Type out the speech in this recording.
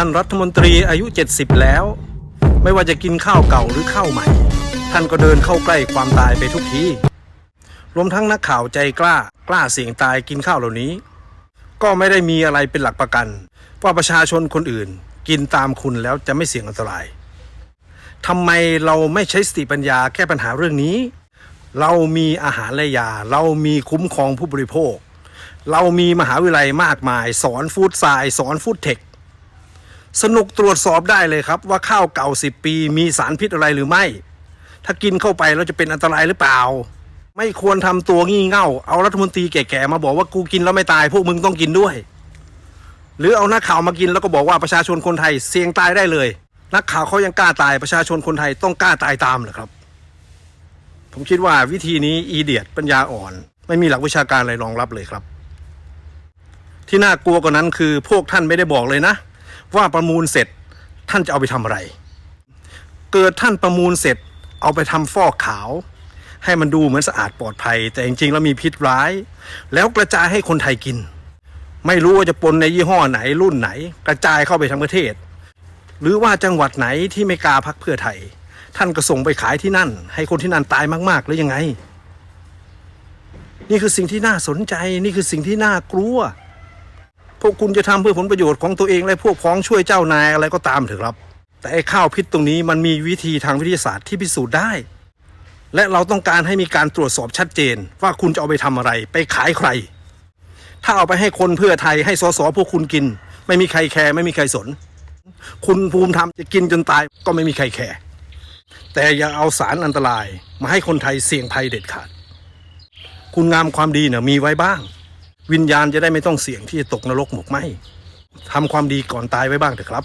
ท่านรัฐมนตรีอายุ 70 แล้ว ไม่ว่าจะกินข้าวเก่าหรือข้าวใหม่ ท่านก็เดินเข้าใกล้ความตายไปทุกทีรวมทั้งนักข่าวใจกล้ากล้าเสี่ยงตายกินข้าวเหล่านี้ ก็ไม่ได้มีอะไรเป็นหลักประกัน ว่าประชาชนคนอื่นกินตามคุณแล้วจะไม่เสี่ยงอันตรายทำไมเราไม่ใช้สติปัญญาแก้ปัญหาเรื่องนี้ เรามีอาหารและยา เรามีคุ้มครองผู้บริโภค เรามีมหาวิทยาลัยมากมาย สอนฟู้ดไซน์สอนฟู้ดเทค สนุกตรวจสอบได้เลยครับ ว่าข้าวเก่า 10 ปีมีสารพิษอะไรหรือไม่ ถ้ากินเข้าไปแล้วจะเป็นอันตรายหรือเปล่า ไม่ควรทำตัวงี่เง่า เอารัฐมนตรีแก่ๆมาบอกว่ากูกินแล้วไม่ตายพวกมึงต้องกินด้วย หรือเอานักข่าวมากินแล้วก็บอกว่าประชาชนคนไทยเสี่ยงตายได้เลย นักข่าวเขายังกล้าตายประชาชนคนไทยต้องกล้าตายตามเหรอครับ ผมคิดว่าวิธีนี้อีเดียดปัญญาอ่อน ไม่มีหลักวิชาการอะไรรองรับเลยครับ ที่น่ากลัวกว่านั้นคือพวกท่านไม่ได้บอกเลยนะ ว่าประมูลเสร็จท่านจะเอาไปทำอะไร เกิดท่านประมูลเสร็จเอาไปทำฟอกขาว ให้มันดูเหมือนสะอาดปลอดภัย แต่จริงๆแล้วมีพิษร้าย แล้วกระจายให้คนไทยกิน ไม่รู้ว่าจะปนในยี่ห้อไหนรุ่นไหน กระจายเข้าไปทั้งประเทศ หรือว่าจังหวัดไหนที่ไม่กล้าพักเพื่อไทย ท่านก็ส่งไปขายที่นั่น ให้คนที่นั่นตายมากๆหรือยังไง นี่คือสิ่งที่น่าสนใจนี่คือสิ่งที่น่ากลัว พวกคุณจะทำเพื่อผลประโยชน์ของตัวเองและพวกพ้องช่วยเจ้านายอะไรก็ตามเถอะครับ แต่ไอ้ข้าวพิษตรงนี้มันมีวิธีทางวิทยาศาสตร์ที่พิสูจน์ได้ และเราต้องการให้มีการตรวจสอบชัดเจน ว่าคุณจะเอาไปทำอะไร ไปขายใคร ถ้าเอาไปให้คนเพื่อไทยให้สสพวกคุณกิน ไม่มีใครแคร์ไม่มีใครสน คุณภูมิธรรมจะกินจนตายก็ไม่มีใครแคร์แต่อย่าเอาสารอันตรายมาให้คนไทยเสี่ยงภัยเด็ดขาด คุณงามความดีเนี่ยมีไว้บ้าง วิญญาณจะได้ไม่ต้องเสี่ยงที่จะตกนรกหมกไหมทำความดีก่อนตายไว้บ้างเถอะครับ